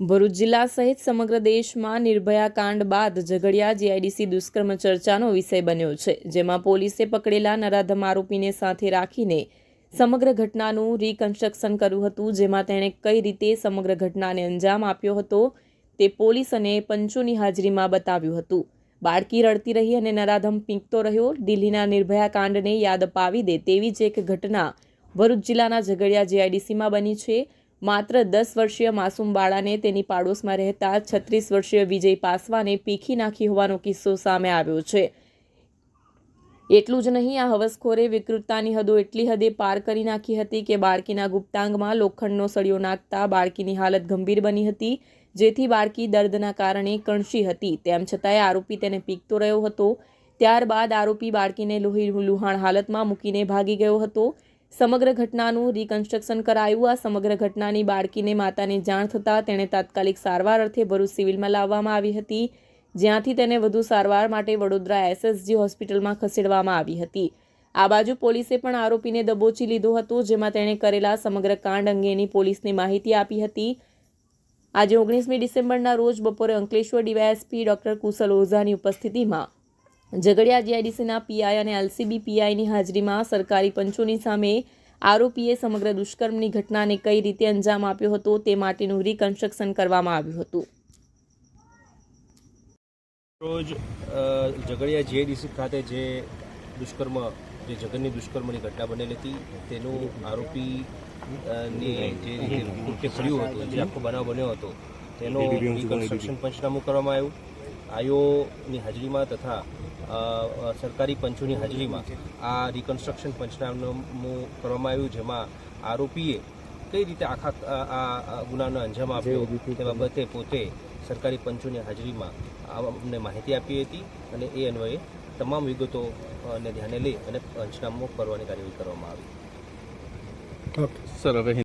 ભરૂચ જિલ્લા સહિત સમગ્ર દેશમાં નિર્ભયા કાંડ બાદ ઝઘડિયા જીઆઈડીસી દુષ્કર્મ ચર્ચાનો વિષય બન્યો છે, જેમાં પોલીસે પકડેલા નરાધમ આરોપીને સાથે રાખીને સમગ્ર ઘટનાનું રિકન્સ્ટ્રક્શન કર્યું હતું, જેમાં તેણે કઈ રીતે સમગ્ર ઘટનાને અંજામ આપ્યો હતો તે પોલીસ અને પંચોની હાજરીમાં બતાવ્યું હતું. બાળકી રડતી રહી અને નરાધમ પીંકતો રહ્યો, દિલ્હીના નિર્ભયા કાંડને યાદ અપાવી દે તેવી જ એક ઘટના ભરૂચ જિલ્લાના ઝઘડિયા જીઆઈડીસીમાં બની છે માત્ર દસ વર્ષીય માસૂમ બાળાને તેની પાડોશમાં રહેતા છત્રીસ વર્ષીય વિજય પાસવાને પીખી નાખી હોવાનો કિસ્સો સામે આવ્યો છે. એટલું જ નહીં, આ હવસખોરે વિકૃતતાની હદો એટલી હદે પાર કરી નાખી હતી કે બાળકીના ગુપ્તાંગમાં લોખંડનો સળિયો નાખતા બાળકીની હાલત ગંભીર બની હતી, જેથી બાળકી દર્દના કારણે કણશી હતી. તેમ છતાંય આરોપી તેને પીકતો રહ્યો હતો. ત્યારબાદ આરોપી બાળકીને લોહી લુહાણ હાલતમાં મૂકીને ભાગી ગયો હતો. સમગ્ર ઘટનાનું રિકન્સ્ટ્રક્શન કરાયું. આ સમગ્ર ઘટનાની બાળકીને માતાને જાણ થતાં તેણે તાત્કાલિક સારવાર અર્થે ભરૂચ સિવિલમાં લાવવામાં આવી હતી, જ્યાંથી તેને વધુ સારવાર માટે વડોદરા એસએસજી હોસ્પિટલમાં ખસેડવામાં આવી હતી. આ બાજુ પોલીસે પણ આરોપીને દબોચી લીધો હતો, જેમાં તેણે કરેલા સમગ્ર કાંડ અંગેની પોલીસને માહિતી આપી હતી. આજે ઓગણીસમી ડિસેમ્બરના રોજ બપોરે અંકલેશ્વર ડીવાયએસપી ડોક્ટર કુશલ ઓઝાની ઉપસ્થિતિમાં ઝઘડિયા જીઆઈડીસીના પીઆઈ અને એલસીબી પીઆઈની હાજરીમાં સરકારી પંચોની સામે આરોપીએ સમગ્ર દુષ્કર્મની ઘટનાને કઈ રીતે અંજામ આપ્યો હતો તે માટેનું રિકન્સ્ટ્રક્શન કરવામાં આવ્યું હતું. રોજ ઝઘડિયા જીઆઈડીસી ખાતે જે દુષ્કર્મ જે જગનની દુષ્કર્મની ઘટના બનેલી હતી તેનું આરોપી અ, જે રીતે કૃત્ય કર્યું હતું જે આખો બનાવ બન્યો હતો તેનો રિકન્સ્ટ્રક્શન પંચનામું કરવામાં આવ્યું. આયોની હાજરીમાં તથા સરકારી પંચોની હાજરીમાં આ રિકન્સ્ટ્રક્શન પંચનામું કરવામાં આવ્યું જેમાં આરોપીએ કઈ રીતે આખા આ- ગુનાનો અંજામ આપ્યો તે બાબતે પોતે સરકારી પંચોની હાજરીમાં આ અમને માહિતી આપી હતી અને એ અન્વયે તમામ વિગતો અ, ને ધ્યાને લઈ અને પંચનામું કરવાની કાર્યવાહી કરવામાં આવી. સર હવે